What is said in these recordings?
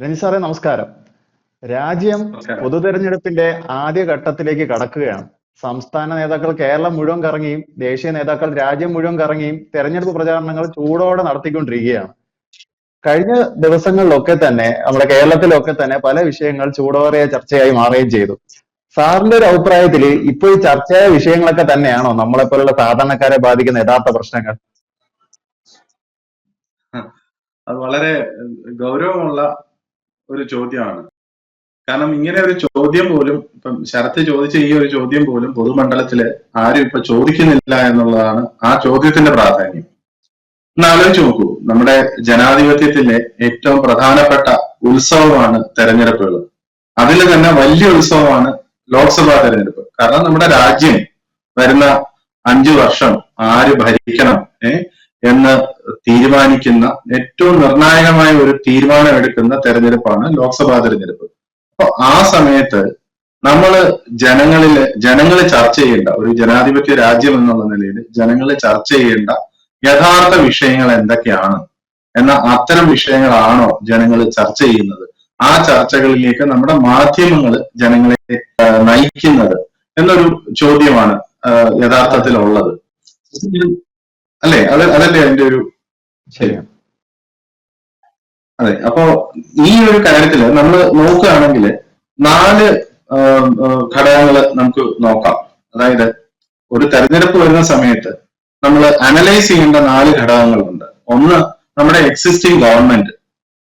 രഞ്ജി സാറേ നമസ്കാരം. രാജ്യം. പൊതു തെരഞ്ഞെടുപ്പിന്റെ ആദ്യ ഘട്ടത്തിലേക്ക് കടക്കുകയാണ്. സംസ്ഥാന നേതാക്കൾ കേരളം മുഴുവൻ കറങ്ങിയും ദേശീയ നേതാക്കൾ രാജ്യം മുഴുവൻ കറങ്ങിയും തെരഞ്ഞെടുപ്പ് പ്രചാരണങ്ങൾ ചൂടോടെ നടത്തിക്കൊണ്ടിരിക്കുകയാണ്. കഴിഞ്ഞ ദിവസങ്ങളിലൊക്കെ തന്നെ നമ്മുടെ കേരളത്തിലൊക്കെ തന്നെ പല വിഷയങ്ങൾ ചൂടോറിയ ചർച്ചയായി മാറുകയും ചെയ്തു. സാറിന്റെ ഒരു അഭിപ്രായത്തിൽ ഇപ്പോൾ ഈ ചർച്ചയായ വിഷയങ്ങളൊക്കെ തന്നെയാണോ നമ്മളെ പോലുള്ള സാധാരണക്കാരെ ബാധിക്കുന്ന യഥാർത്ഥ പ്രശ്നങ്ങൾ? അത് വളരെ ഗൗരവമുള്ള ഒരു ചോദ്യമാണ്. കാരണം ഇങ്ങനെ ഒരു ചോദ്യം പോലും ഇപ്പം ശരത്ത് ചോദിച്ച ഈ ഒരു ചോദ്യം പോലും പൊതുമണ്ഡലത്തിൽ ആരും ഇപ്പൊ ചോദിക്കുന്നില്ല എന്നുള്ളതാണ് ആ ചോദ്യത്തിന്റെ പ്രാധാന്യം. ഒന്ന് ആലോചിച്ച് നോക്കൂ. നമ്മുടെ ജനാധിപത്യത്തിലെ ഏറ്റവും പ്രധാനപ്പെട്ട ഉത്സവമാണ് തെരഞ്ഞെടുപ്പുകൾ അതിൽ തന്നെ വലിയ ഉത്സവമാണ് ലോക്സഭാ തെരഞ്ഞെടുപ്പ്. കാരണം നമ്മുടെ രാജ്യം വരുന്ന അഞ്ചു വർഷം ആര് ഭരിക്കണം ഏ എന്ന് തീരുമാനിക്കുന്ന ഏറ്റവും നിർണായകമായ ഒരു തീരുമാനം എടുക്കുന്ന തെരഞ്ഞെടുപ്പാണ് ലോക്സഭാ തെരഞ്ഞെടുപ്പ്. അപ്പൊ ആ സമയത്ത് നമ്മൾ ജനങ്ങളിൽ ജനങ്ങൾ ചർച്ച ചെയ്യേണ്ട ഒരു ജനാധിപത്യ രാജ്യം എന്നുള്ള നിലയിൽ ജനങ്ങൾ ചർച്ച ചെയ്യേണ്ട യഥാർത്ഥ വിഷയങ്ങൾ എന്തൊക്കെയാണ് എന്ന അത്തരം വിഷയങ്ങളാണോ ജനങ്ങൾ ചർച്ച ചെയ്യുന്നത്. ആ ചർച്ചകളിലേക്ക് നമ്മുടെ മാധ്യമങ്ങൾ ജനങ്ങളെ നയിക്കുന്നത് എന്നൊരു ചോദ്യമാണ് യഥാർത്ഥത്തിൽ യഥാർത്ഥത്തിലുള്ളത്. അല്ലേ? അത് അതല്ലേ അതിന്റെ ഒരു ശരിയാണ് അതെ അപ്പോ ഈ ഒരു കാര്യത്തിൽ നമ്മൾ നോക്കുകയാണെങ്കിൽ നാല് ഘടകങ്ങൾ നമുക്ക് നോക്കാം. അതായത് ഒരു തെരഞ്ഞെടുപ്പ് വരുന്ന സമയത്ത് നമ്മൾ അനലൈസ് ചെയ്യേണ്ട നാല് ഘടകങ്ങളുണ്ട്. ഒന്ന് നമ്മുടെ എക്സിസ്റ്റിംഗ് ഗവൺമെന്റ്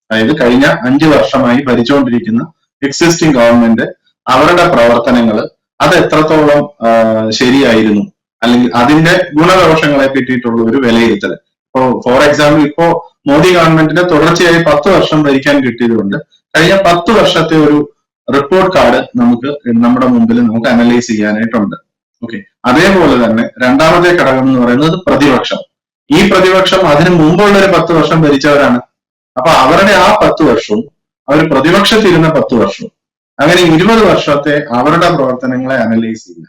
അതായത് കഴിഞ്ഞ അഞ്ചു വർഷമായി ഭരിച്ചുകൊണ്ടിരിക്കുന്ന എക്സിസ്റ്റിംഗ് ഗവൺമെന്റ് അവരുടെ പ്രവർത്തനങ്ങൾ അത് എത്രത്തോളം ശരിയായിരുന്നു. അല്ലെങ്കിൽ അതിന്റെ ഗുണദോഷങ്ങളെ പറ്റിയിട്ടുള്ള ഒരു വിലയിരുത്തൽ ഇപ്പോ ഫോർ എക്സാമ്പിൾ ഇപ്പോ മോദി ഗവൺമെന്റിന്റെ തുടർച്ചയായി പത്ത് വർഷം ഭരിക്കാൻ കിട്ടിയതുകൊണ്ട് കഴിഞ്ഞ പത്ത് വർഷത്തെ ഒരു റിപ്പോർട്ട് കാർഡ് നമുക്ക് നമ്മുടെ മുമ്പിൽ നമുക്ക് അനലൈസ് ചെയ്യാനായിട്ടുണ്ട്. ഓക്കെ അതേപോലെ തന്നെ രണ്ടാമത്തെ ഘടകം എന്ന് പറയുന്നത് പ്രതിപക്ഷം. ഈ പ്രതിപക്ഷം അതിന് മുമ്പുള്ള ഒരു പത്ത് വർഷം ഭരിച്ചവരാണ്. അപ്പൊ അവരുടെ ആ പത്ത് വർഷവും അവർ പ്രതിപക്ഷത്തിരുന്ന പത്ത് വർഷവും. അങ്ങനെ ഇരുപത് വർഷത്തെ അവരുടെ പ്രവർത്തനങ്ങളെ അനലൈസ് ചെയ്യുക.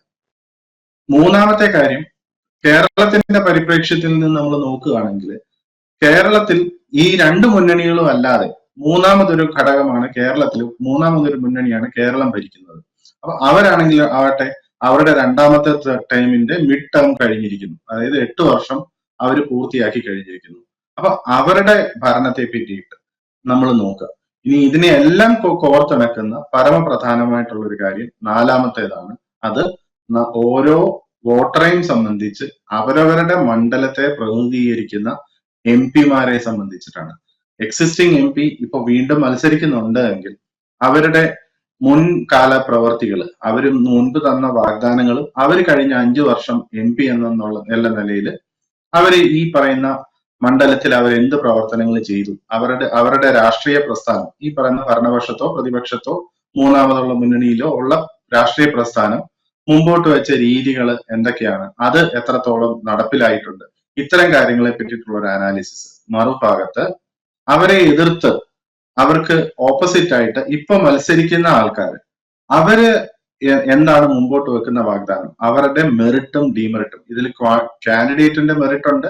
മൂന്നാമത്തെ കാര്യം കേരളത്തിന്റെ പരിപ്രേക്ഷ്യത്തിൽ നിന്ന് നമ്മൾ നോക്കുകയാണെങ്കിൽ കേരളത്തിൽ ഈ രണ്ട് മുന്നണികളും അല്ലാതെ മൂന്നാമതൊരു ഘടകമാണ് കേരളത്തിൽ മൂന്നാമതൊരു മുന്നണിയാണ് കേരളം ഭരിക്കുന്നത്. അപ്പൊ അവരാണെങ്കിൽ ആവട്ടെ അവരുടെ രണ്ടാമത്തെ ടൈമിന്റെ മിഡ് ടേം കഴിഞ്ഞിരിക്കുന്നു. അതായത് എട്ട് വർഷം അവർ പൂർത്തിയാക്കി കഴിഞ്ഞിരിക്കുന്നു. അപ്പൊ അവരുടെ ഭരണത്തെ പറ്റിയിട്ട് നമ്മൾ നോക്കുക. ഇനി ഇതിനെ എല്ലാം കോർത്തിണക്കുന്ന പരമപ്രധാനമായിട്ടുള്ള ഒരു കാര്യം നാലാമത്തേതാണ്. അത് ഓരോ വോട്ടറെയും സംബന്ധിച്ച് അവരവരുടെ മണ്ഡലത്തെ പ്രതിനിധീകരിക്കുന്ന എം പിമാരെ സംബന്ധിച്ചിട്ടാണ്. എക്സിസ്റ്റിംഗ് എം പി ഇപ്പൊ വീണ്ടും മത്സരിക്കുന്നുണ്ട് എങ്കിൽ അവരുടെ മുൻകാല പ്രവർത്തികൾ അവർ മുൻപ് തന്ന വാഗ്ദാനങ്ങളും അവർ കഴിഞ്ഞ അഞ്ചു വർഷം എം പി എന്നുള്ള എന്ന നിലയിൽ അവർ ഈ പറയുന്ന മണ്ഡലത്തിൽ അവർ എന്ത് പ്രവർത്തനങ്ങൾ ചെയ്തു അവരുടെ അവരുടെ രാഷ്ട്രീയ പ്രസ്ഥാനം ഈ പറയുന്ന ഭരണപക്ഷത്തോ പ്രതിപക്ഷത്തോ മൂന്നാമതുള്ള മുന്നണിയിലോ ഉള്ള രാഷ്ട്രീയ പ്രസ്ഥാനം മുമ്പോട്ട് വെച്ച രീതികൾ എന്തൊക്കെയാണ്? അത് എത്രത്തോളം നടപ്പിലായിട്ടുണ്ട്? ഇത്തരം കാര്യങ്ങളെ പറ്റിയിട്ടുള്ള ഒരു അനാലിസിസ് മറുഭാഗത്ത് അവരെ എതിർത്ത് അവർക്ക് ഓപ്പോസിറ്റ് ആയിട്ട് ഇപ്പൊ മത്സരിക്കുന്ന ആൾക്കാർ അവർ എന്താണ് മുമ്പോട്ട് വെക്കുന്ന വാഗ്ദാനം? അവരുടെ മെറിറ്റും ഡിമെറിറ്റും ഇതിൽ കാൻഡിഡേറ്റിന്റെ മെറിറ്റ് ഉണ്ട്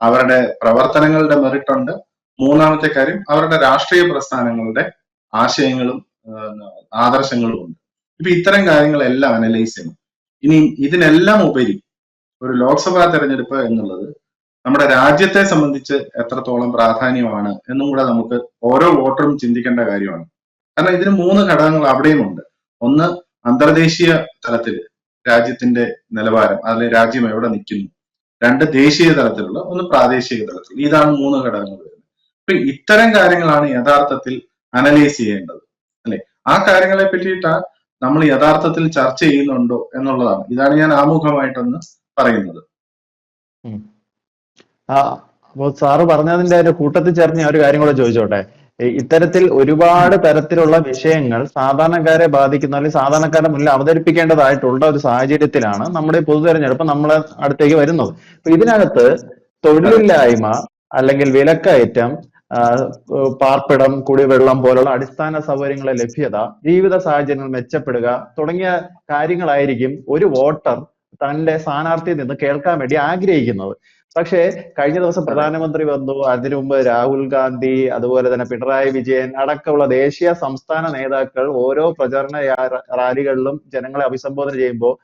അവരുടെ പ്രവർത്തനങ്ങളുടെ മെറിറ്റ് ഉണ്ട്. മൂന്നാമത്തെ കാര്യം അവരുടെ രാഷ്ട്രീയ പ്രസ്ഥാനങ്ങളുടെ ആശയങ്ങളും ആദർശങ്ങളും ഉണ്ട്. ഇപ്പൊ ഇത്തരം കാര്യങ്ങളെല്ലാം അനലൈസ് ചെയ്യണം. ഇനി ഇതിനെല്ലാം ഉപരി ഒരു ലോക്സഭാ തെരഞ്ഞെടുപ്പ് എന്നുള്ളത് നമ്മുടെ രാജ്യത്തെ സംബന്ധിച്ച് എത്രത്തോളം പ്രാധാന്യമാണ് എന്നും കൂടെ നമുക്ക് ഓരോ വോട്ടറും ചിന്തിക്കേണ്ട കാര്യമാണ്. കാരണം ഇതിന് മൂന്ന് ഘടകങ്ങൾ അവിടെയും ഉണ്ട്. ഒന്ന് അന്തർദേശീയ തലത്തിൽ രാജ്യത്തിന്റെ നിലവാരം അതിൽ രാജ്യം എവിടെ നിൽക്കുന്നു. രണ്ട് ദേശീയ തലത്തിലുള്ള ഒന്ന് പ്രാദേശിക തലത്തിൽ. ഇതാണ് മൂന്ന് ഘടകങ്ങൾ വരുന്നത്. അപ്പൊ ഇത്തരം കാര്യങ്ങളാണ് യഥാർത്ഥത്തിൽ അനലൈസ് ചെയ്യേണ്ടത്. അല്ലെ? ആ കാര്യങ്ങളെ പറ്റിയിട്ടാണ് നമ്മൾ യഥാർത്ഥത്തിൽ ചർച്ച ചെയ്യുന്നുണ്ടോ എന്നുള്ളതാണ്. ഇതാണ് ഞാൻ ആമുഖമായിട്ടൊന്ന് പറയുന്നത്. ആ അപ്പോ സാറ് പറഞ്ഞതിന്റെ കൂട്ടത്തിൽ ചേർന്ന് ഞാൻ ഒരു കാര്യം കൂടെ ചോദിച്ചോട്ടെ. ഇത്തരത്തിൽ ഒരുപാട് തരത്തിലുള്ള വിഷയങ്ങൾ സാധാരണക്കാരെ ബാധിക്കുന്ന അല്ലെങ്കിൽ സാധാരണക്കാരുടെ മുന്നിൽ അവതരിപ്പിക്കേണ്ടതായിട്ടുള്ള ഒരു സാഹചര്യത്തിലാണ് നമ്മുടെ പൊതുതെരഞ്ഞെടുപ്പ് പൊതു തെരഞ്ഞെടുപ്പ് നമ്മളെ അടുത്തേക്ക് വരുന്നത്. അപ്പൊ ഇതിനകത്ത് തൊഴിലില്ലായ്മ അല്ലെങ്കിൽ വിലക്കയറ്റം പാർപ്പിടം കുടിവെള്ളം പോലുള്ള അടിസ്ഥാന സൗകര്യങ്ങളുടെ ലഭ്യത ജീവിത സാഹചര്യങ്ങൾ മെച്ചപ്പെടുക തുടങ്ങിയ കാര്യങ്ങളായിരിക്കും ഒരു വോട്ടർ തന്റെ സ്ഥാനാർത്ഥിയിൽ നിന്ന് കേൾക്കാൻ വേണ്ടി ആഗ്രഹിക്കുന്നത്. പക്ഷേ കഴിഞ്ഞ ദിവസം പ്രധാനമന്ത്രി വന്നു. അതിനു മുമ്പ് രാഹുൽ ഗാന്ധി അതുപോലെ തന്നെ പിണറായി വിജയൻ അടക്കമുള്ള ദേശീയ സംസ്ഥാന നേതാക്കൾ ഓരോ പ്രചരണ റാലികളിലും ജനങ്ങളെ അഭിസംബോധന ചെയ്യുമ്പോൾ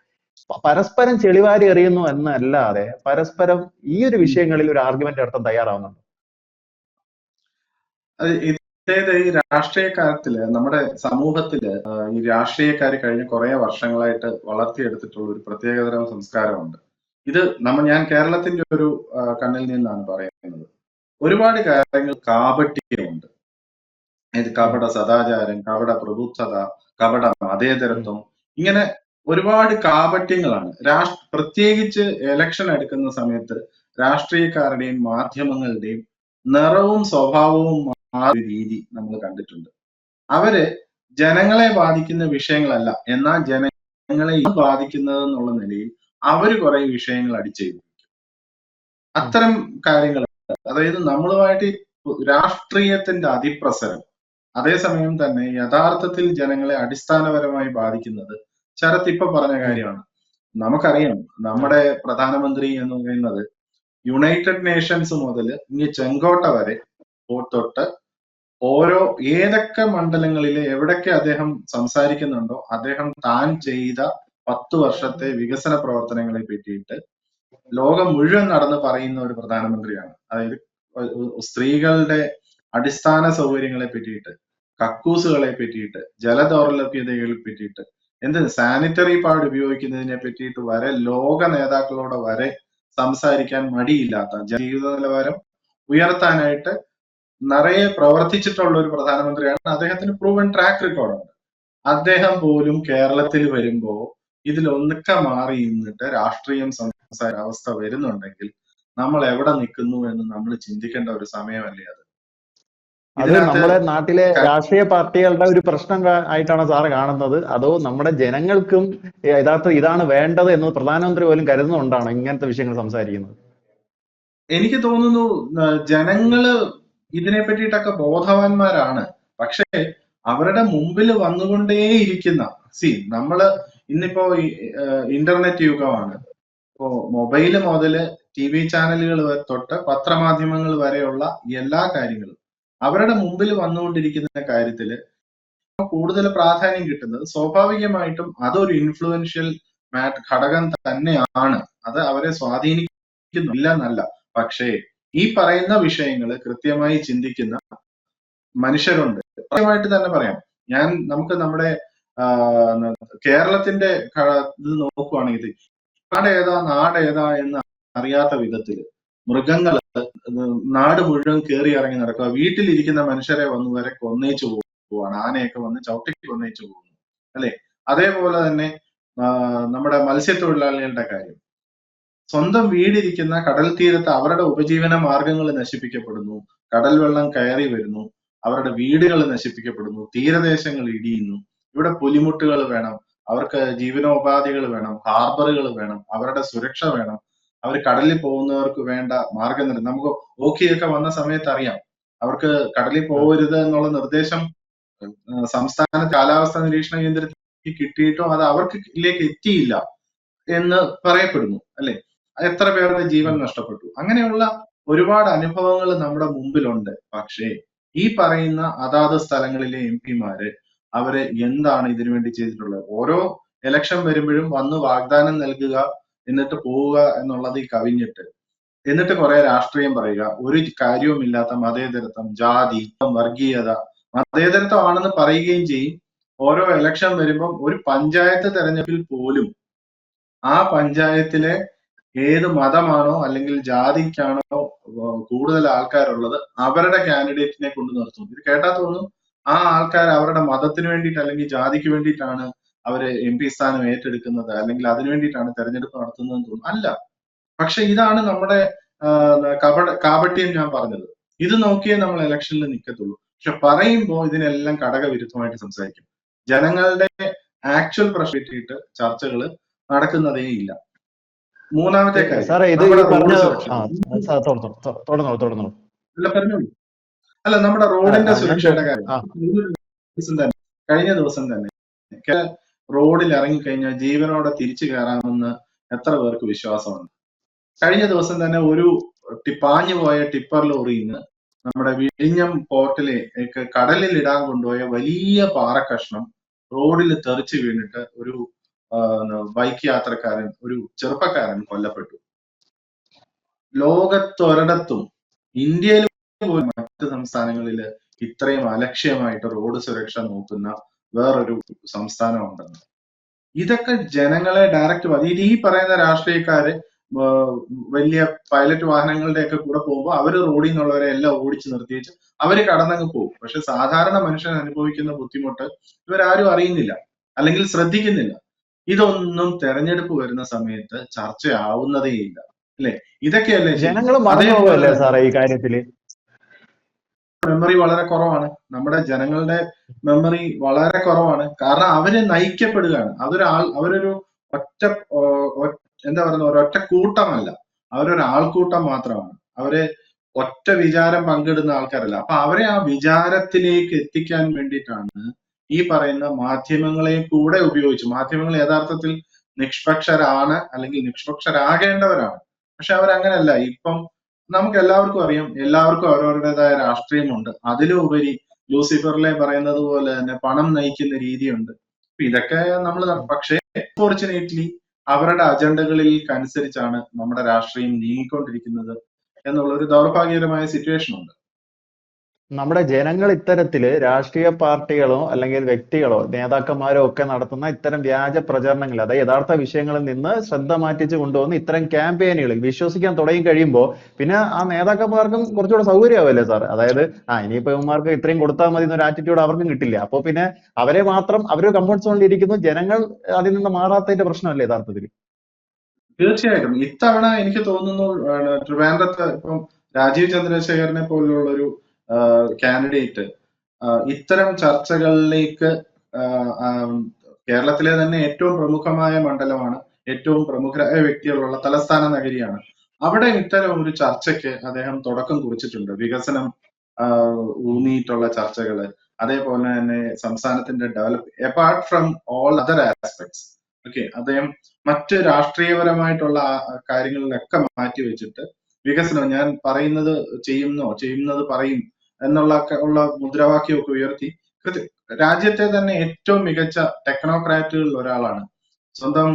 പരസ്പരം ചെളിവാരി എറിയുന്നു എന്നല്ലാതെ പരസ്പരം ഈ ഒരു വിഷയങ്ങളിൽ ഒരു ആർഗ്യുമെന്റ് നടത്താൻ തയ്യാറാവുന്നുണ്ട്. ഈ രാഷ്ട്രീയക്കാരത്തിൽ നമ്മുടെ സമൂഹത്തിൽ ഈ രാഷ്ട്രീയക്കാർ കഴിഞ്ഞ കുറെ വർഷങ്ങളായിട്ട് വളർത്തിയെടുത്തിട്ടുള്ള ഒരു പ്രത്യേകതരം സംസ്കാരമുണ്ട്. ഇത് നമ്മ ഞാൻ കേരളത്തിന്റെ ഒരു കണ്ണിൽ നിന്നാണ് പറയുന്നത്. ഒരുപാട് കാര്യങ്ങൾ കാപട്യമുണ്ട്. ഇത് കപട സദാചാരം കപട പ്രബുദ്ധത കപട മതേതരത്വം ഇങ്ങനെ ഒരുപാട് കാപട്യങ്ങളാണ്. രാഷ്ട്ര പ്രത്യേകിച്ച് എലക്ഷൻ എടുക്കുന്ന സമയത്ത് രാഷ്ട്രീയക്കാരുടെയും മാധ്യമങ്ങളുടെയും നിറവും സ്വഭാവവും മാറിയ രീതി നമ്മൾ കണ്ടിട്ടുണ്ട്. അവർ ജനങ്ങളെ ബാധിക്കുന്ന വിഷയങ്ങളല്ല. എന്നാൽ ജനങ്ങളെ ബാധിക്കുന്നത് എന്നുള്ള നിലയിൽ അവർ കുറെ വിഷയങ്ങൾ അടിച്ചെഴുതി അത്തരം കാര്യങ്ങൾ അതായത് നമ്മളുമായിട്ട് രാഷ്ട്രീയത്തിന്റെ അതിപ്രസരം അതേസമയം തന്നെ യഥാർത്ഥത്തിൽ ജനങ്ങളെ അടിസ്ഥാനപരമായി ബാധിക്കുന്നത് ശരത് ഇപ്പൊ പറഞ്ഞ കാര്യമാണ്. നമുക്കറിയാം നമ്മുടെ പ്രധാനമന്ത്രി എന്ന് പറയുന്നത് യുണൈറ്റഡ് നേഷൻസ് മുതൽ ഇനി ചെങ്കോട്ട വരെ തൊട്ട് ഓരോ ഏതൊക്കെ മണ്ഡലങ്ങളിൽ എവിടൊക്കെ അദ്ദേഹം സംസാരിക്കുന്നുണ്ടോ അദ്ദേഹം താൻ ചെയ്ത പത്തു വർഷത്തെ വികസന പ്രവർത്തനങ്ങളെ പറ്റിയിട്ട് ലോകം മുഴുവൻ നടന്ന് പറയുന്ന ഒരു പ്രധാനമന്ത്രിയാണ്. അതായത് സ്ത്രീകളുടെ അടിസ്ഥാന സൗകര്യങ്ങളെ പറ്റിയിട്ട് കക്കൂസുകളെ പറ്റിയിട്ട് ജലദൗർലഭ്യതകളെ പറ്റിയിട്ട് എന്ത് സാനിറ്ററി പാഡ് ഉപയോഗിക്കുന്നതിനെ പറ്റിയിട്ട് വരെ ലോക നേതാക്കളോട് വരെ സംസാരിക്കാൻ മടിയില്ലാത്ത ജീവിത നിലവാരം ഉയർത്താനായിട്ട് നിറയെ പ്രവർത്തിച്ചിട്ടുള്ള ഒരു പ്രധാനമന്ത്രിയാണ്. അദ്ദേഹത്തിന് പ്രൂവൻ ട്രാക്ക് റെക്കോർഡുണ്ട് അദ്ദേഹം പോലും കേരളത്തിൽ വരുമ്പോ ഇതിലൊന്നൊക്കെ മാറി നിന്നിട്ട് രാഷ്ട്രീയം സംസാര അവസ്ഥ വരുന്നുണ്ടെങ്കിൽ നമ്മൾ എവിടെ നിൽക്കുന്നു എന്ന് നമ്മൾ ചിന്തിക്കേണ്ട ഒരു സമയമല്ലേ അത്? അത് നമ്മുടെ നാട്ടിലെ രാഷ്ട്രീയ പാർട്ടികളുടെ ഒരു പ്രശ്നം ആയിട്ടാണ് സാറ് കാണുന്നത്. അതോ നമ്മുടെ ജനങ്ങൾക്കും യഥാർത്ഥ ഇതാണ് വേണ്ടത് എന്ന് പ്രധാനമന്ത്രി പോലും കരുതുന്നുകൊണ്ടാണ് ഇങ്ങനത്തെ വിഷയങ്ങൾ സംസാരിക്കുന്നത്? എനിക്ക് തോന്നുന്നു ജനങ്ങൾ ഇതിനെ പറ്റിയിട്ടൊക്കെ ബോധവാന്മാരാണ്. പക്ഷേ അവരുടെ മുമ്പിൽ വന്നുകൊണ്ടേയിരിക്കുന്ന സി നമ്മൾ ഇന്നിപ്പോ ഇന്റർനെറ്റ് യുഗമാണ്. ഇപ്പോ മൊബൈൽ മുതൽ ടി വി ചാനലുകൾ തൊട്ട് പത്രമാധ്യമങ്ങൾ വരെയുള്ള എല്ലാ കാര്യങ്ങളും അവരുടെ മുമ്പിൽ വന്നുകൊണ്ടിരിക്കുന്ന കാര്യത്തിൽ കൂടുതൽ പ്രാധാന്യം കിട്ടുന്നത് സ്വാഭാവികമായിട്ടും അതൊരു ഇൻഫ്ലുവൻഷ്യൽ ഘടകം തന്നെയാണ്. അത് അവരെ സ്വാധീനിക്കുന്നില്ല എന്നല്ല. പക്ഷേ ഈ പറയുന്ന വിഷയങ്ങൾ കൃത്യമായി ചിന്തിക്കുന്ന മനുഷ്യരുണ്ട്. കൃത്യമായിട്ട് തന്നെ പറയാം. ഞാൻ നമുക്ക് നമ്മുടെ കേരളത്തിന്റെ ഇത് നോക്കുവാണെങ്കിൽ നാട് ഏതാ നാട് ഏതാ എന്ന് അറിയാത്ത വിധത്തിൽ മൃഗങ്ങൾ നാട് മുഴുവൻ കയറി ഇറങ്ങി നടക്കുക. വീട്ടിലിരിക്കുന്ന മനുഷ്യരെ വന്ന് വരെ കൊന്നേച്ചു പോവുകയാണ്. ആനയൊക്കെ വന്ന് ചവിട്ടിക്ക് കൊന്നേച്ചു പോകുന്നു. അല്ലെ? അതേപോലെ തന്നെ നമ്മുടെ മത്സ്യത്തൊഴിലാളികളുടെ കാര്യം. സ്വന്തം വീടിരിക്കുന്ന കടൽ തീരത്ത് അവരുടെ ഉപജീവന മാർഗങ്ങൾ നശിപ്പിക്കപ്പെടുന്നു. കടൽ വെള്ളം കയറി വരുന്നു. അവരുടെ വീടുകൾ നശിപ്പിക്കപ്പെടുന്നു. തീരദേശങ്ങൾ ഇടിയുന്നു. ഇവിടെ പുലിമുട്ടുകൾ വേണം. അവർക്ക് ജീവനോപാധികൾ വേണം. ഹാർബറുകൾ വേണം. അവരുടെ സുരക്ഷ വേണം. അവർ കടലിൽ പോകുന്നവർക്ക് വേണ്ട മാർഗനിർദ്ദേശം. നമുക്ക് ഓക്കിയൊക്കെ വന്ന സമയത്ത് അറിയാം. അവർക്ക് കടലിൽ പോകരുത് എന്നുള്ള നിർദ്ദേശം സംസ്ഥാന കാലാവസ്ഥാ നിരീക്ഷണ കേന്ദ്രത്തിൽ കിട്ടിയിട്ടും അത് അവർക്ക് ഇതിലേക്ക് എത്തിയില്ല എന്ന് പറയപ്പെടുന്നു. അല്ലെ? എത്ര പേരുടെ ജീവൻ നഷ്ടപ്പെട്ടു? അങ്ങനെയുള്ള ഒരുപാട് അനുഭവങ്ങൾ നമ്മുടെ മുമ്പിലുണ്ട്. പക്ഷേ ഈ പറയുന്ന അതാത് സ്ഥലങ്ങളിലെ എം പിമാര് അവർ എന്താണ് ഇതിനു വേണ്ടി ചെയ്തിട്ടുള്ളത്? ഓരോ ഇലക്ഷൻ വരുമ്പോഴും വന്ന് വാഗ്ദാനം നൽകുക എന്നിട്ട് പോവുക എന്നുള്ളതിൽ കവിഞ്ഞിട്ട്. എന്നിട്ട് കുറെ രാഷ്ട്രീയം പറയുക. ഒരു കാര്യവുമില്ലാത്ത മതേതരത്വം ജാതി വർഗീയത മതേതരത്വം ആണെന്ന് പറയുകയും ചെയ്യും. ഓരോ ഇലക്ഷൻ വരുമ്പം ഒരു പഞ്ചായത്ത് തെരഞ്ഞെടുപ്പിൽ പോലും ആ പഞ്ചായത്തിലെ ഏത് മതമാണോ അല്ലെങ്കിൽ ജാതിക്കാണോ കൂടുതൽ ആൾക്കാരുള്ളത് അവരുടെ കാൻഡിഡേറ്റിനെ കൊണ്ട് നിർത്തും. ഇത് കേട്ടാ തോന്നും ആ ആൾക്കാർ അവരുടെ മതത്തിന് വേണ്ടിയിട്ട് അല്ലെങ്കിൽ ജാതിക്ക് വേണ്ടിയിട്ടാണ് അവർ എം പി സ്ഥാനം ഏറ്റെടുക്കുന്നത് അല്ലെങ്കിൽ അതിനു വേണ്ടിയിട്ടാണ് തെരഞ്ഞെടുപ്പ് നടത്തുന്നതെന്ന് തോന്നും. അല്ല. പക്ഷെ ഇതാണ് നമ്മുടെ കപട കാപട്യം ഞാൻ പറഞ്ഞത്. ഇത് നോക്കിയേ നമ്മൾ ഇലക്ഷനിൽ നിൽക്കത്തുള്ളൂ. പക്ഷെ പറയുമ്പോൾ ഇതിനെല്ലാം ഘടകവിരുദ്ധമായിട്ട് സംസാരിക്കും. ജനങ്ങളുടെ ആക്ച്വൽ പ്രശ്നം ചർച്ചകൾ നടക്കുന്നതേ ഇല്ല. മൂന്നാമത്തെ കാര്യം. സാറേ ഇത് പറഞ്ഞ തുടർന്നോളൂ തുടർന്നോളൂ അല്ല പറഞ്ഞോളൂ. അല്ല നമ്മുടെ റോഡിന്റെ സുരക്ഷയുടെ കാര്യം. ആ. കഴിഞ്ഞ ദിവസം തന്നെ കഴിഞ്ഞ ദിവസം തന്നെ റോഡിൽ ഇറങ്ങിക്കഴിഞ്ഞാൽ ജീവനോടെ തിരിച്ചു കയറാമെന്ന് എത്ര പേർക്ക് വിശ്വാസമുണ്ട്? കഴിഞ്ഞ ദിവസം തന്നെ ഒരു പാഞ്ഞു പോയ ടിപ്പർ ലോറിയിൽ നിന്ന് നമ്മുടെ വിഴിഞ്ഞം പോർട്ടിലെ കടലിൽ ഇടാൻ കൊണ്ടുപോയ വലിയ പാറക്കഷ്ണം റോഡിൽ തെറിച്ച് വീണിട്ട് ഒരു ബൈക്ക് യാത്രക്കാരൻ ഒരു ചെറുപ്പക്കാരൻ കൊല്ലപ്പെട്ടു. ലോകത്തൊരിടത്തും ഇന്ത്യയിൽ പോലും മറ്റ് സംസ്ഥാനങ്ങളിൽ ഇത്രയും അലക്ഷ്യമായിട്ട് റോഡ് സുരക്ഷ നോക്കുന്ന വേറൊരു സംസ്ഥാനം ഉണ്ടെന്ന് ഇതൊക്കെ ജനങ്ങളെ ഡയറക്റ്റ് ഇത് ഈ പറയുന്ന രാഷ്ട്രീയക്കാര് വലിയ പൈലറ്റ് വാഹനങ്ങളുടെ ഒക്കെ കൂടെ പോകുമ്പോൾ അവർ റോഡിൽ നിന്നുള്ളവരെ എല്ലാം ഓടിച്ചു നിർത്തിയേച്ച് അവർ കടന്നങ്ങ് പോകും. പക്ഷെ സാധാരണ മനുഷ്യൻ അനുഭവിക്കുന്ന ബുദ്ധിമുട്ട് ഇവരാരും അറിയുന്നില്ല. അല്ലെങ്കിൽ ശ്രദ്ധിക്കുന്നില്ല. ഇതൊന്നും തെരഞ്ഞെടുപ്പ് വരുന്ന സമയത്ത് ചർച്ചയാവുന്നതേ ഇല്ല. അല്ലെ? ഇതൊക്കെയല്ലേ? ജനങ്ങൾ സാറേ ഈ കാര്യത്തിൽ? മെമ്മറി വളരെ കുറവാണ്. നമ്മുടെ ജനങ്ങളുടെ മെമ്മറി വളരെ കുറവാണ്. കാരണം അവർ നയിക്കപ്പെടുകയാണ്. അവരൊരാൾ അവരൊരു ഒറ്റ എന്താ പറയുന്ന ഒരൊറ്റ കൂട്ടമല്ല. അവരൊരു ആൾക്കൂട്ടം മാത്രമാണ്. അവർ ഒറ്റ വിചാരം പങ്കിടുന്ന ആൾക്കാരല്ല. അപ്പൊ അവരെ ആ വിചാരത്തിലേക്ക് എത്തിക്കാൻ വേണ്ടിയിട്ടാണ് ഈ പറയുന്ന മാധ്യമങ്ങളെയും കൂടെ ഉപയോഗിച്ച് മാധ്യമങ്ങൾ യഥാർത്ഥത്തിൽ നിഷ്പക്ഷരാണ് അല്ലെങ്കിൽ നിഷ്പക്ഷരാകേണ്ടവരാണ്. പക്ഷെ അവരങ്ങനെയല്ല ഇപ്പം നമുക്ക് എല്ലാവർക്കും അറിയാം എല്ലാവർക്കും അവരവരുടേതായ രാഷ്ട്രീയമുണ്ട്. അതിലുപരി ലൂസിഫറിലെ പറയുന്നത് പോലെ തന്നെ പണം നയിക്കുന്ന രീതിയുണ്ട്. ഇതൊക്കെ നമ്മൾ പക്ഷേ ഫോർച്ചുനേറ്റ്ലി അവരുടെ അജണ്ടകളിൽ അനുസരിച്ചാണ് നമ്മുടെ രാഷ്ട്രീയം നീങ്ങിക്കൊണ്ടിരിക്കുന്നത് എന്നുള്ള ഒരു ദൗർഭാഗ്യകരമായ സിറ്റുവേഷൻ ഉണ്ട് നമ്മുടെ ജനങ്ങൾ ഇത്തരത്തിൽ രാഷ്ട്രീയ പാർട്ടികളോ അല്ലെങ്കിൽ വ്യക്തികളോ നേതാക്കന്മാരോ ഒക്കെ നടത്തുന്ന ഇത്തരം വ്യാജ പ്രചരണങ്ങൾ അതായത് യഥാർത്ഥ വിഷയങ്ങളിൽ നിന്ന് ശ്രദ്ധ മാറ്റിച്ച് കൊണ്ടുവന്ന് ഇത്തരം ക്യാമ്പയിനുകളിൽ വിശ്വസിക്കാൻ തുടങ്ങി കഴിയുമ്പോൾ പിന്നെ ആ നേതാക്കന്മാർക്കും കുറച്ചുകൂടെ സൗകര്യമാവല്ലേ സാർ അതായത് ആ ഇനിയിപ്പോ ഇവന്മാർക്ക് ഇത്രയും കൊടുത്താൽ മതി എന്നൊരു ആറ്റിറ്റ്യൂഡ് അവർക്കും കിട്ടില്ല. അപ്പൊ പിന്നെ അവരെ മാത്രം അവർ കംഫർട്ട് സോണിൽ ഇരിക്കുന്നു ജനങ്ങൾ അതിൽ നിന്ന് മാറാത്തതിന്റെ പ്രശ്നമല്ലേ യഥാർത്ഥത്തിൽ തീർച്ചയായിട്ടും. ഇത്തവണ എനിക്ക് തോന്നുന്നു ട്രിവാൻഡ്രത്ത് ഇപ്പം രാജീവ് ചന്ദ്രശേഖരനെ പോലുള്ള ഒരു കാൻഡിഡേറ്റ് ഇത്തരം ചർച്ചകളിലേക്ക് കേരളത്തിലെ തന്നെ ഏറ്റവും പ്രമുഖമായ മണ്ഡലമാണ് ഏറ്റവും പ്രമുഖരായ വ്യക്തികളുള്ള തലസ്ഥാന നഗരിയാണ്. അവിടെ ഇത്തരം ഒരു ചർച്ചയ്ക്ക് അദ്ദേഹം തുടക്കം കുറിച്ചിട്ടുണ്ട്. വികസനം ഊന്നിയിട്ടുള്ള ചർച്ചകൾ അതേപോലെ തന്നെ സംസ്ഥാനത്തിന്റെ develop apart from all other aspects okay അദ്ദേഹം മറ്റ് രാഷ്ട്രീയപരമായിട്ടുള്ള കാര്യങ്ങളിലൊക്കെ മാറ്റി വെച്ചിട്ട് വികസനം ഞാൻ പറയുന്നത് ചെയ്യുന്നോ ചെയ്യുന്നത് പറയും എന്നുള്ള ഉള്ള മുദ്രാവാക്യമൊക്കെ ഉയർത്തി. രാജ്യത്തെ തന്നെ ഏറ്റവും മികച്ച ടെക്നോക്രാറ്റുകളിൽ ഒരാളാണ്. സ്വന്തം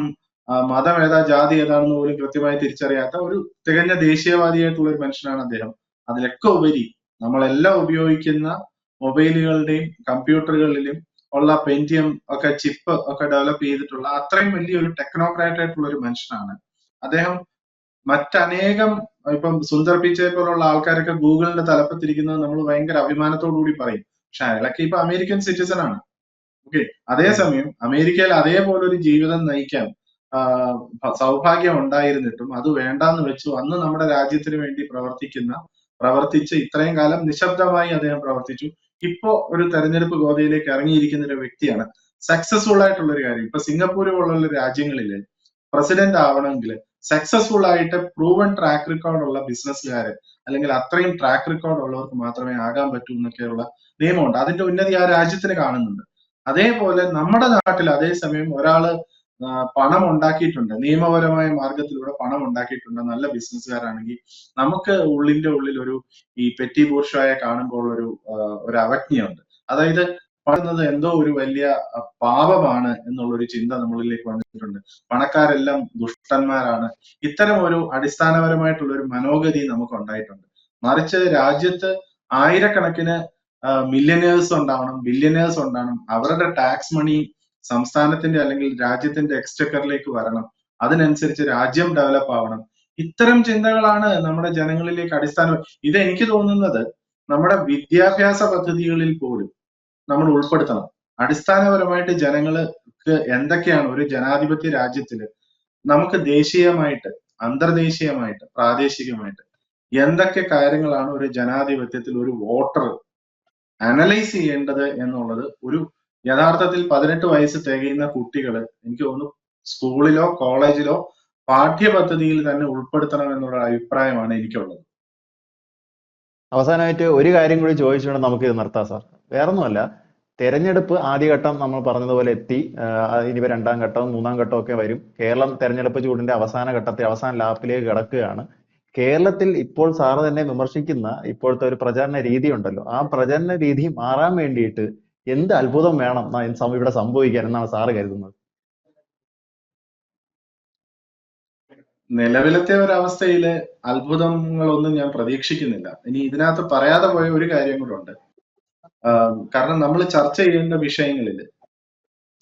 മതം ഏതാ ജാതി ഏതാണെന്ന് പോലും കൃത്യമായി തിരിച്ചറിയാത്ത ഒരു തികഞ്ഞ ദേശീയവാദിയായിട്ടുള്ള ഒരു മനുഷ്യനാണ് അദ്ദേഹം. അതിലൊക്കെ ഉപരി നമ്മളെല്ലാം ഉപയോഗിക്കുന്ന മൊബൈലുകളുടെയും കമ്പ്യൂട്ടറുകളിലും ഉള്ള പെന്റിയം ഒക്കെ ചിപ്പ് ഒക്കെ ഡെവലപ്പ് ചെയ്തിട്ടുള്ള അത്രയും വലിയൊരു ടെക്നോക്രാറ്റ് ആയിട്ടുള്ള ഒരു മനുഷ്യനാണ്. അദ്ദേഹം മറ്റനേകം ഇപ്പം സുന്ദർ പിച്ചയെ പോലുള്ള ആൾക്കാരൊക്കെ ഗൂഗിളിന്റെ തലപ്പത്തിരിക്കുന്നത് നമ്മൾ ഭയങ്കര അഭിമാനത്തോടു കൂടി പറയും. പക്ഷെ അയാളൊക്കെ ഇപ്പൊ അമേരിക്കൻ സിറ്റിസൺ ആണ്. ഓക്കെ? അതേസമയം അമേരിക്കയിൽ അതേപോലെ ഒരു ജീവിതം നയിക്കാൻ സൗഭാഗ്യം ഉണ്ടായിരുന്നിട്ടും അത് വേണ്ടാന്ന് വെച്ചു അന്ന് നമ്മുടെ രാജ്യത്തിന് വേണ്ടി പ്രവർത്തിക്കുന്ന പ്രവർത്തിച്ച് ഇത്രയും കാലം നിശബ്ദമായി അദ്ദേഹം പ്രവർത്തിച്ചു. ഇപ്പോ ഒരു തെരഞ്ഞെടുപ്പ് ഗോതയിലേക്ക് ഇറങ്ങിയിരിക്കുന്ന ഒരു വ്യക്തിയാണ്. സക്സസ്ഫുൾ ആയിട്ടുള്ള ഒരു കാര്യം. ഇപ്പൊ സിംഗപ്പൂർ പോലുള്ള രാജ്യങ്ങളിൽ പ്രസിഡന്റ് ആവണമെങ്കിൽ സക്സസ്ഫുൾ ആയിട്ട് പ്രൂവൺ ട്രാക്ക് റെക്കോർഡ് ഉള്ള ബിസിനസ്സുകാര് അല്ലെങ്കിൽ അത്രയും ട്രാക്ക് റെക്കോർഡ് ഉള്ളവർക്ക് മാത്രമേ ആകാൻ പറ്റൂ എന്നൊക്കെയുള്ള നിയമമുണ്ട്. അതിന്റെ ഉന്നതി ആ രാജ്യത്തിന് കാണുന്നുണ്ട്. അതേപോലെ നമ്മുടെ നാട്ടിൽ അതേസമയം ഒരാൾ പണം ഉണ്ടാക്കിയിട്ടുണ്ട്. നിയമപരമായ മാർഗത്തിലൂടെ പണം ഉണ്ടാക്കിയിട്ടുണ്ട്. നല്ല ബിസിനസ്സുകാരാണെങ്കിൽ നമുക്ക് ഉള്ളിന്റെ ഉള്ളിൽ ഒരു ഈ പെറ്റി ബൂർഷായെ കാണുമ്പോൾ ഒരു ഒരു അവജ്ഞയുണ്ട്. അതായത് പറയുന്നത് എന്തോ ഒരു വലിയ പാപമാണ് എന്നുള്ള ഒരു ചിന്ത നമ്മളിലേക്ക് വന്നിട്ടുണ്ട്. പണക്കാരെല്ലാം ദുഷ്ടന്മാരാണ്. ഇത്തരം ഒരു അടിസ്ഥാനപരമായിട്ടുള്ള ഒരു മനോഗതി നമുക്ക് ഉണ്ടായിട്ടുണ്ട് മറിച്ച് രാജ്യത്ത് ആയിരക്കണക്കിന് മില്യനേഴ്സ് ഉണ്ടാവണം ബില്യനേഴ്സ് ഉണ്ടാവണം അവരുടെ ടാക്സ് മണി സംസ്ഥാനത്തിന്റെ അല്ലെങ്കിൽ രാജ്യത്തിന്റെ എക്സ്ചക്കറിലേക്ക് വരണം അതിനനുസരിച്ച് രാജ്യം ഡെവലപ്പ് ആവണം. ഇത്തരം ചിന്തകളാണ് നമ്മുടെ ജനങ്ങളിലേക്ക് അടിസ്ഥാനം. ഇത് എനിക്ക് തോന്നുന്നത് നമ്മുടെ വിദ്യാഭ്യാസ പദ്ധതികളിൽ പോലും നമ്മൾ ഉൾപ്പെടുത്തണം. അടിസ്ഥാനപരമായിട്ട് ജനങ്ങൾക്ക് എന്തൊക്കെയാണ് ഒരു ജനാധിപത്യ രാജ്യത്തിൽ നമുക്ക് ദേശീയമായിട്ട് അന്തർദേശീയമായിട്ട് പ്രാദേശികമായിട്ട് എന്തൊക്കെ കാര്യങ്ങളാണ് ഒരു ജനാധിപത്യത്തിൽ ഒരു വോട്ടർ അനലൈസ് ചെയ്യേണ്ടത് എന്നുള്ളത് ഒരു യഥാർത്ഥത്തിൽ പതിനെട്ട് വയസ്സ് തികയുന്ന കുട്ടികൾ എനിക്ക് തോന്നുന്നു സ്കൂളിലോ കോളേജിലോ പാഠ്യപദ്ധതിയിൽ തന്നെ ഉൾപ്പെടുത്തണം എന്നുള്ള അഭിപ്രായമാണ് എനിക്കുള്ളത്. അവസാനമായിട്ട് ഒരു കാര്യം കൂടി ചോദിച്ചുകൊണ്ട് നമുക്ക് ഇത് നിർത്താം സാർ. വേറൊന്നുമല്ല തെരഞ്ഞെടുപ്പ് ആദ്യഘട്ടം നമ്മൾ പറഞ്ഞതുപോലെ എത്തി. ഇനിയിപ്പോ രണ്ടാം ഘട്ടവും മൂന്നാം ഘട്ടവും ഒക്കെ വരും. കേരളം തെരഞ്ഞെടുപ്പ് ചൂടിന്റെ അവസാന ഘട്ടത്തിൽ അവസാന ലാപ്പിലേക്ക് കടക്കുകയാണ്. കേരളത്തിൽ ഇപ്പോൾ സാറ് തന്നെ വിമർശിക്കുന്ന ഇപ്പോഴത്തെ ഒരു പ്രചാരണ രീതി ഉണ്ടല്ലോ. ആ പ്രചാരണ രീതി മാറാൻ വേണ്ടിയിട്ട് എന്ത് അത്ഭുതം വേണം ഇവിടെ സംഭവിക്കാൻ എന്നാണ് സാറ് കരുതുന്നത്? നിലവിലത്തെ ഒരവസ്ഥയിൽ അത്ഭുതങ്ങളൊന്നും ഞാൻ പ്രതീക്ഷിക്കുന്നില്ല. ഇനി ഇതിനകത്ത് പറയാതെ പോയ ഒരു കാര്യം കൂടെ ഉണ്ട്. കാരണം നമ്മൾ ചർച്ച ചെയ്യേണ്ട വിഷയങ്ങളിൽ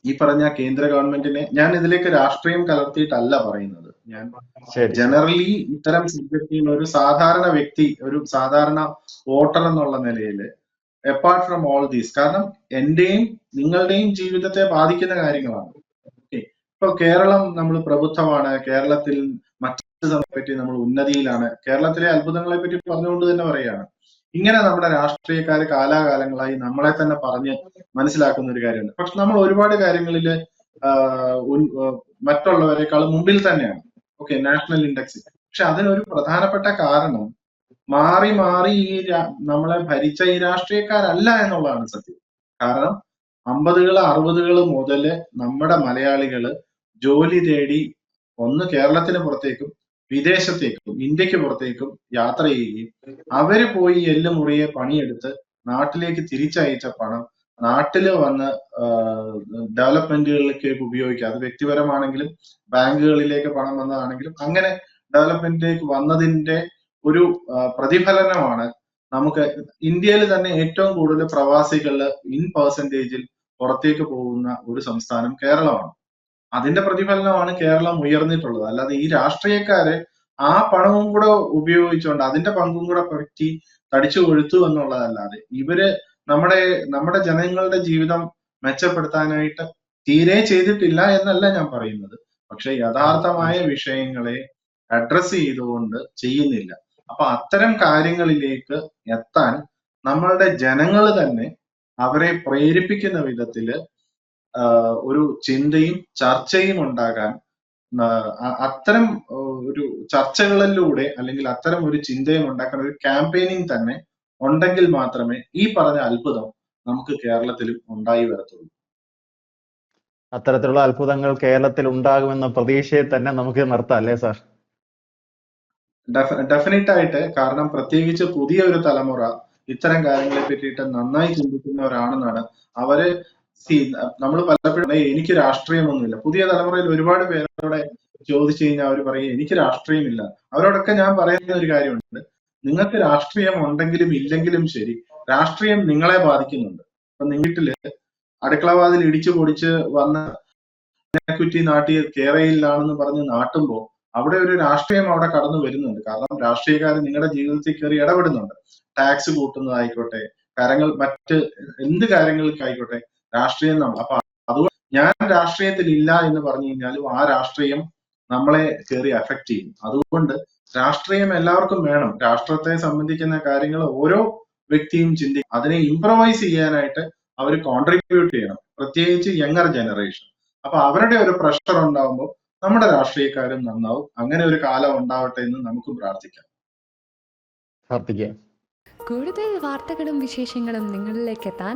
ഈ പറഞ്ഞ കേന്ദ്ര ഗവൺമെന്റിനെ ഞാൻ ഇതിലേക്ക് രാഷ്ട്രീയം കലർത്തിയിട്ടല്ല പറയുന്നത്. ഞാൻ ജനറലി ഇത്തരം സബ്ജക്റ്റിൽ ഒരു സാധാരണ വ്യക്തി ഒരു സാധാരണ വോട്ടർ എന്നുള്ള നിലയിൽ അപ്പാർട്ട് ഫ്രം ഓൾ ദീസ് കാരണം എന്റെയും നിങ്ങളുടെയും ജീവിതത്തെ ബാധിക്കുന്ന കാര്യങ്ങളാണ്. ഇപ്പൊ കേരളം നമ്മൾ പ്രബുദ്ധമാണ്. കേരളത്തിൽ മറ്റു പറ്റി നമ്മൾ ഉന്നതിയിലാണ്. കേരളത്തിലെ അത്ഭുതങ്ങളെ പറ്റി പറഞ്ഞുകൊണ്ട് തന്നെ പറയുകയാണ്. ഇങ്ങനെ നമ്മുടെ രാഷ്ട്രീയക്കാർ കാലാകാലങ്ങളായി നമ്മളെ തന്നെ പറഞ്ഞ് മനസ്സിലാക്കുന്ന ഒരു കാര്യമുണ്ട് പക്ഷെ നമ്മൾ ഒരുപാട് കാര്യങ്ങളിൽ മറ്റുള്ളവരെക്കാൾ മുമ്പിൽ തന്നെയാണ്. Okay national index. പക്ഷെ അതിനൊരു പ്രധാനപ്പെട്ട കാരണം മാറി മാറി ഈ നമ്മളെ ഭരിച്ച ഈ രാഷ്ട്രീയക്കാരല്ല എന്നുള്ളതാണ് സത്യം. കാരണം അമ്പതുകൾ അറുപതുകൾ മുതൽ നമ്മുടെ മലയാളികൾ ജോലി തേടി ഒന്ന് കേരളത്തിന് പുറത്തേക്കും വിദേശത്തേക്കും ഇന്ത്യയ്ക്ക് പുറത്തേക്കും യാത്ര ചെയ്യുകയും അവർ പോയി എല്ല് മുറിയെ പണിയെടുത്ത് നാട്ടിലേക്ക് തിരിച്ചയച്ച പണം നാട്ടിൽ വന്ന് ഡെവലപ്മെന്റുകളിലേക്ക് ഉപയോഗിക്കുക. അത് വ്യക്തിപരമാണെങ്കിലും ബാങ്കുകളിലേക്ക് പണം വന്നതാണെങ്കിലും അങ്ങനെ ഡെവലപ്മെന്റിലേക്ക് വന്നതിന്റെ ഒരു പ്രതിഫലനമാണ് നമുക്ക് ഇന്ത്യയിൽ തന്നെ ഏറ്റവും കൂടുതൽ പ്രവാസികൾ ഇൻ പെർസെന്റേജിൽ പുറത്തേക്ക് പോകുന്ന ഒരു സംസ്ഥാനം കേരളമാണ്. അതിന്റെ പ്രതിഫലനമാണ് കേരളം ഉയർന്നിട്ടുള്ളത്. അല്ലാതെ ഈ രാഷ്ട്രീയക്കാര് ആ പണവും കൂടെ ഉപയോഗിച്ചുകൊണ്ട് അതിന്റെ പങ്കും കൂടെ പറ്റി തടിച്ചു കൊഴുത്തു എന്നുള്ളതല്ലാതെ ഇവർ നമ്മുടെ നമ്മുടെ ജനങ്ങളുടെ ജീവിതം മെച്ചപ്പെടുത്താനായിട്ട് തീരെ ചെയ്തിട്ടില്ല എന്നല്ല ഞാൻ പറയുന്നത്. പക്ഷെ യഥാർത്ഥമായ വിഷയങ്ങളെ അഡ്രസ് ചെയ്തുകൊണ്ട് ചെയ്യുന്നില്ല. അപ്പൊ അത്തരം കാര്യങ്ങളിലേക്ക് എത്താൻ നമ്മളുടെ ജനങ്ങൾ തന്നെ അവരെ പ്രേരിപ്പിക്കുന്ന വിധത്തിൽ ഒരു ചിന്തയും ചർച്ചയും ഉണ്ടാകാൻ അത്തരം ഒരു ചർച്ചകളിലൂടെ അല്ലെങ്കിൽ അത്തരം ഒരു ചിന്തയും ഉണ്ടാക്കാൻ ഒരു ക്യാമ്പയിനിങ് തന്നെ ഉണ്ടെങ്കിൽ മാത്രമേ ഈ പറഞ്ഞ അത്ഭുതം നമുക്ക് കേരളത്തിലും ഉണ്ടായി വരത്തുള്ളൂ. അത്തരത്തിലുള്ള അത്ഭുതങ്ങൾ കേരളത്തിൽ ഉണ്ടാകുമെന്ന പ്രതീക്ഷയെ തന്നെ നമുക്ക് നിർത്താം അല്ലേ സാർ? ഡെഫിനറ്റ് ആയിട്ട് കാരണം പ്രത്യേകിച്ച് പുതിയ ഒരു തലമുറ ഇത്തരം കാര്യങ്ങളെ പറ്റിയിട്ട് നന്നായി ചിന്തിക്കുന്നവരാണെന്നാണ് അവർ നമ്മൾ പലപ്പോഴും "ഏയ് എനിക്ക് രാഷ്ട്രീയമൊന്നുമില്ല പുതിയ തലമുറയിൽ ഒരുപാട് പേരോടെ ചോദിച്ചു കഴിഞ്ഞാൽ അവർ പറയും എനിക്ക് രാഷ്ട്രീയമില്ല അവരോടൊക്കെ ഞാൻ പറയുന്ന ഒരു കാര്യമുണ്ട്. നിങ്ങൾക്ക് രാഷ്ട്രീയം ഉണ്ടെങ്കിലും ഇല്ലെങ്കിലും ശരി രാഷ്ട്രീയം നിങ്ങളെ ബാധിക്കുന്നുണ്ട്. അപ്പൊ നിങ്ങട്ടിൽ അടുക്കളവാതിൽ ഇടിച്ചു പൊടിച്ച് വന്ന കുറ്റി നാട്ടിയ കേരളയിലാണെന്ന് പറഞ്ഞ് നാട്ടുമ്പോൾ അവിടെ ഒരു രാഷ്ട്രീയം അവിടെ കടന്നു വരുന്നുണ്ട്. കാരണം രാഷ്ട്രീയക്കാർ നിങ്ങളുടെ ജീവിതത്തിൽ കയറി ഇടപെടുന്നുണ്ട്. ടാക്സ് കൂട്ടുന്നതായിക്കോട്ടെ കാര്യങ്ങൾ മറ്റ് എന്ത് കാര്യങ്ങൾക്കായിക്കോട്ടെ രാഷ്ട്രീയം നമ്മൾ അപ്പൊ അതുകൊണ്ട് ഞാൻ രാഷ്ട്രീയത്തിൽ ഇല്ല എന്ന് പറഞ്ഞു കഴിഞ്ഞാലും ആ രാഷ്ട്രീയം നമ്മളെ കയറി അഫക്ട് ചെയ്യും. അതുകൊണ്ട് രാഷ്ട്രീയം എല്ലാവർക്കും വേണം. രാഷ്ട്രത്തെ സംബന്ധിക്കുന്ന കാര്യങ്ങൾ ഓരോ വ്യക്തിയും ചിന്തിക്കും അതിനെ ഇംപ്രവൈസ് ചെയ്യാനായിട്ട് അവർ കോൺട്രിബ്യൂട്ട് ചെയ്യണം. പ്രത്യേകിച്ച് യങ്ങർ ജനറേഷൻ അപ്പൊ അവരുടെ ഒരു പ്രഷർ ഉണ്ടാവുമ്പോൾ നമ്മുടെ രാഷ്ട്രീയക്കാരും നന്നാവും. അങ്ങനെ ഒരു കാലം ഉണ്ടാവട്ടെ എന്ന് നമുക്ക് പ്രാർത്ഥിക്കാം. പ്രാർത്ഥിക്കാം. കൂടുതൽ വാർത്തകളും വിശേഷങ്ങളും നിങ്ങളിലേക്ക് എത്താൻ